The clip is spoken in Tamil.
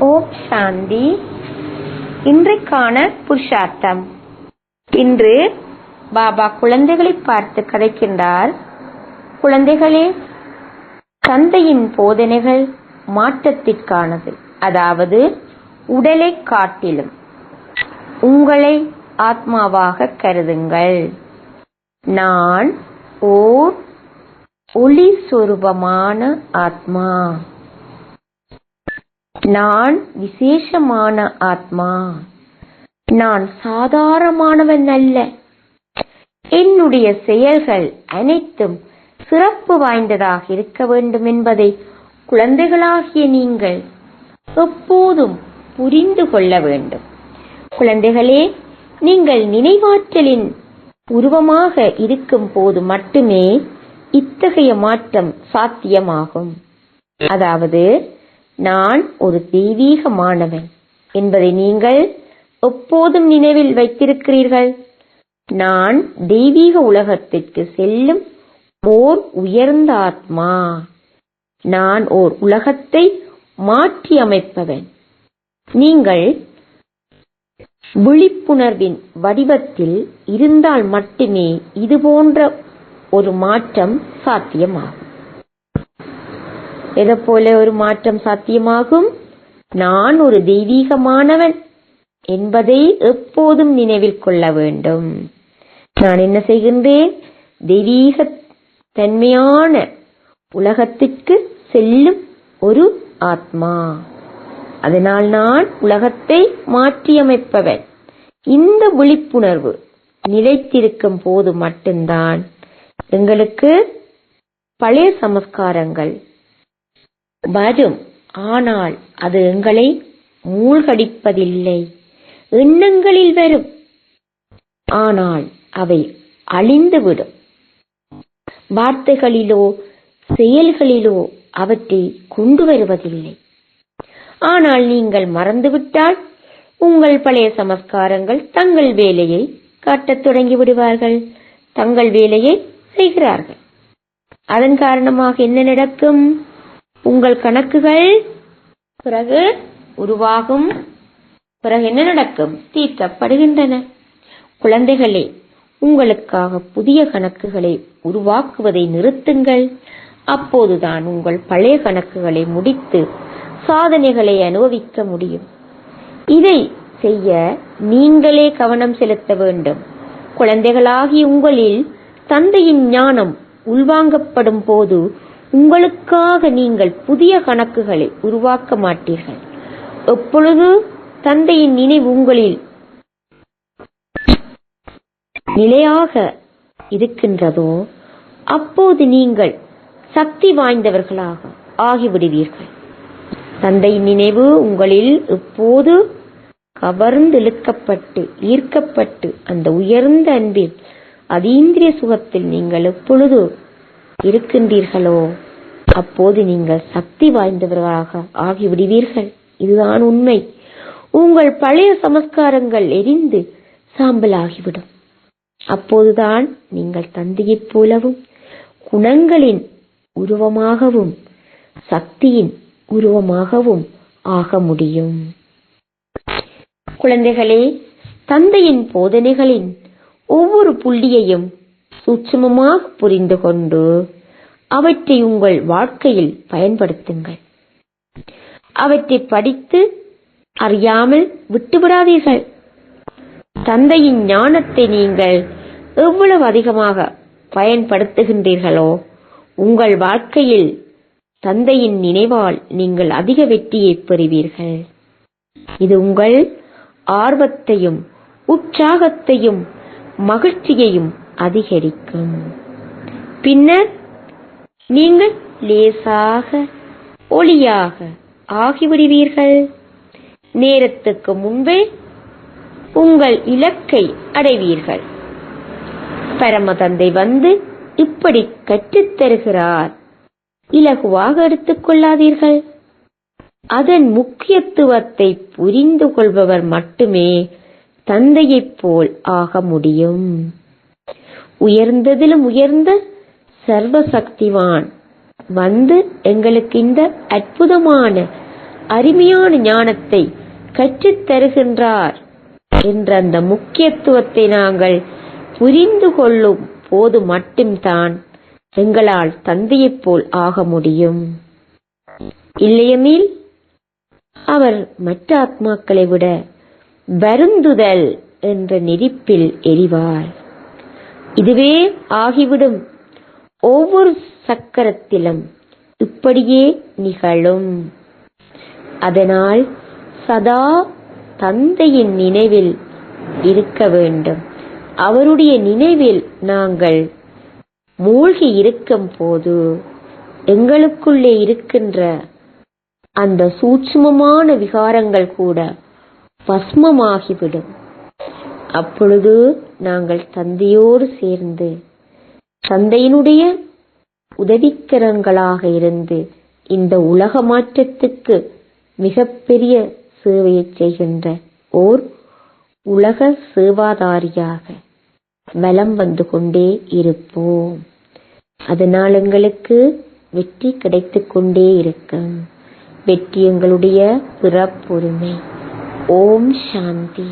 ஓம் சாந்தி. இன்றைக்கான புருஷார்த்தம். இன்று பாபா குழந்தைகளை பார்த்து கதைக்கின்றார். குழந்தைகளே தந்தையின் போதனைகள் மாற்றத்திற்கானது. அதாவது உடலை காட்டிலும். உங்களை ஆத்மாவாக கருதுங்கள். நான் ஓர் ஒளி சொரூபமான ஆத்மா. நான் விசேஷமான ஆத்மா நான் சாதாரணமானவன் அல்ல என்னுடைய செயல்கள் அனைத்தும் சிறப்பு வாய்ந்ததாக இருக்க வேண்டும் என்பதை குழந்தைகளாகிய நீங்கள் எப்போதும் புரிந்து கொள்ள வேண்டும் குழந்தைகளே நீங்கள் நினைவாற்றலின் உருவமாக இருக்கும் போது மட்டுமே இத்தகைய மாற்றம் சாத்தியமாகும் அதாவது நான் ஒரு தெய்வீக மாணவன் என்பதை நீங்கள் எப்போதும் நினைவில் வைத்திருக்கிறீர்கள். நான் தெய்வீக உலகத்திற்கு செல்லும் ஓர் உயர்ந்த ஆத்மா. நான் ஓர் உலகத்தை மாற்றி அமைப்பவன். நீங்கள் விழிப்புணர்வின் வடிவத்தில் இருந்தால் மட்டுமே இது போன்ற ஒரு மாற்றம் சாத்தியமாகும். எதை போல ஒரு மாற்றம் சாத்தியமாகும்? நான் ஒரு தெய்வீகமானவன் என்பதை எப்போதும் நினைவில் கொள்ள வேண்டும். நான் என்ன செய்கின்றேன்? தெய்வீக தன்மையான உலகத்திற்கு செல்லும் ஒரு ஆத்மா. அதனால் நான் உலகத்தை மாற்றியமைப்பவன். இந்த விழிப்புணர்வு நிலைத்திருக்கும் போது மட்டும்தான் எங்களுக்கு பழைய சமஸ்காரங்கள் வரும். ஆனால் அது எங்களை மூழ்கடிப்பதில்லை. எண்ணங்களில் வரும். ஆனால் அவை அழிந்துவிடும். வார்த்தைகளிலோ செயல்களிலோ அவற்றை கொண்டு வருவதில்லை. ஆனால் நீங்கள் மறந்துவிட்டால் உங்கள் பழைய சமஸ்காரங்கள் தங்கள் வேலையை காட்டத் தொடங்கி விடுவார்கள் தங்கள் வேலையை செய்கிறார்கள். அதன் காரணமாக என்ன நடக்கும்? உங்கள் கணக்குகள் பிறகு உருவாகும். பிறகு என்ன நடக்கும்? தீர்க்கப்படுகின்றன குழந்தைகளே உங்களுக்காக புதிய கணக்குகளை உருவாக்குவதை நிறுத்துங்கள். அப்போதுதான் உங்கள் பழைய கணக்குகளை முடித்து சாதனைகளை அனுபவிக்க முடியும். இதை செய்ய நீங்களே கவனம் செலுத்த வேண்டும். குழந்தைகளாகி உங்களில் தந்தையின் ஞானம் உள்வாங்கப்படும் போது உங்களுக்காக நீங்கள் புதிய கணக்குகளை உருவாக்க மாட்டீர்கள். எப்பொழுது? தந்தையின் நினைவு உங்களில் நிலையாக இருக்கின்றதோ அப்போது நீங்கள் சக்தி வாய்ந்தவர்களாக ஆகிவிடுவீர்கள். தந்தையின் நினைவு உங்களில் எப்போது? கவர்ந்திழுக்கப்பட்டு ஈர்க்கப்பட்டு அந்த உயர்ந்த அன்பில் அதீந்திரிய சுகத்தில் நீங்கள் எப்பொழுது இருக்கின்றீர்களோ? அப்போது நீங்கள் சக்தி வாய்ந்தவர்களாக ஆகிவிடுவீர்கள். இதுதான் உண்மை. உங்கள் பழைய சமஸ்காரங்கள் எரிந்து சாம்பலாகிவிடும். அப்போதுதான் நீங்கள் தந்தையைப் போலவும் குணங்களின் உருவமாகவும் சக்தியின் உருவமாகவும் ஆக முடியும். குழந்தைகளே தந்தையின் போதனைகளின் ஒவ்வொரு புள்ளியையும் சூட்சமமாக புரிந்து கொண்டு அவற்றை உங்கள் வாழ்க்கையில் பயன்படுத்துங்கள். அவற்றை படித்து அறியாமல் விட்டுவிடாதீர்கள். தந்தையின் ஞானத்தை நீங்கள் எவ்வளவு அதிகமாக பயன்படுத்துகின்றீர்களோ உங்கள் வாழ்க்கையில் தந்தையின் நினைவால் நீங்கள் அதிக வெற்றியை பெறுவீர்கள். இது உங்கள் ஆர்வத்தையும் உற்சாகத்தையும் மகிழ்ச்சியையும் அதிகரிக்கும். பின்னர் நீங்கள் லேசாக ஒளியாக ஆகிவிடுவீர்கள். நேரத்துக்கு முன்பே உங்கள் இலக்கை அடைவீர்கள். பரமதந்தை வந்து இப்படி கற்றுத்தருகிறார் இலகுவாக எடுத்துக் கொள்ளாதீர்கள். அதன் முக்கியத்துவத்தை புரிந்து கொள்பவர் மட்டுமே தந்தையைப் போல் ஆக முடியும். உயர்ந்ததிலும் உயர்ந்த சர்வசக்திவான். வந்து எங்களுக்கு இந்த அற்புதமான அருமையான ஞானத்தை கற்றுத் தருகின்றார் என்ற அந்த முக்கியத்துவத்தை நாங்கள் புரிந்து கொள்ளும் போது மட்டும்தான் எங்களால் தந்தையைப் போல் ஆக முடியும். இல்லையெனில் அவர் மற்ற ஆத்மாக்களை விட வருந்துதல் என்ற நெருப்பில் எரிவார். இதுவே ஆகிவிடும். ஒவ்வொரு சக்கரத்திலும் இப்படியே நிகழும். அதனால் சதா தந்தையின் நினைவில் இருக்க வேண்டும். அவருடைய நினைவில் நாங்கள் மூழ்கி இருக்கும் போது எங்களுக்குள்ளே இருக்கின்ற அந்த சூட்சுமமான விகாரங்கள் கூட பஸ்மமாகிவிடும். அப்பொழுது நாங்கள் தந்தையோடு சேர்ந்து தந்தையினுடைய உதவிக்கரங்களாக இருந்து இந்த உலக மாற்றத்துக்கு மிகப்பெரிய சேவையை செய்கின்ற ஓர் உலக சேவாதாரியாக வலம் வந்து கொண்டே இருப்போம். அதனால் எங்களுக்கு வெற்றி கிடைத்துக் கொண்டே இருக்கும். வெற்றி எங்களுடைய பிறப்புரிமை. ஓம் சாந்தி.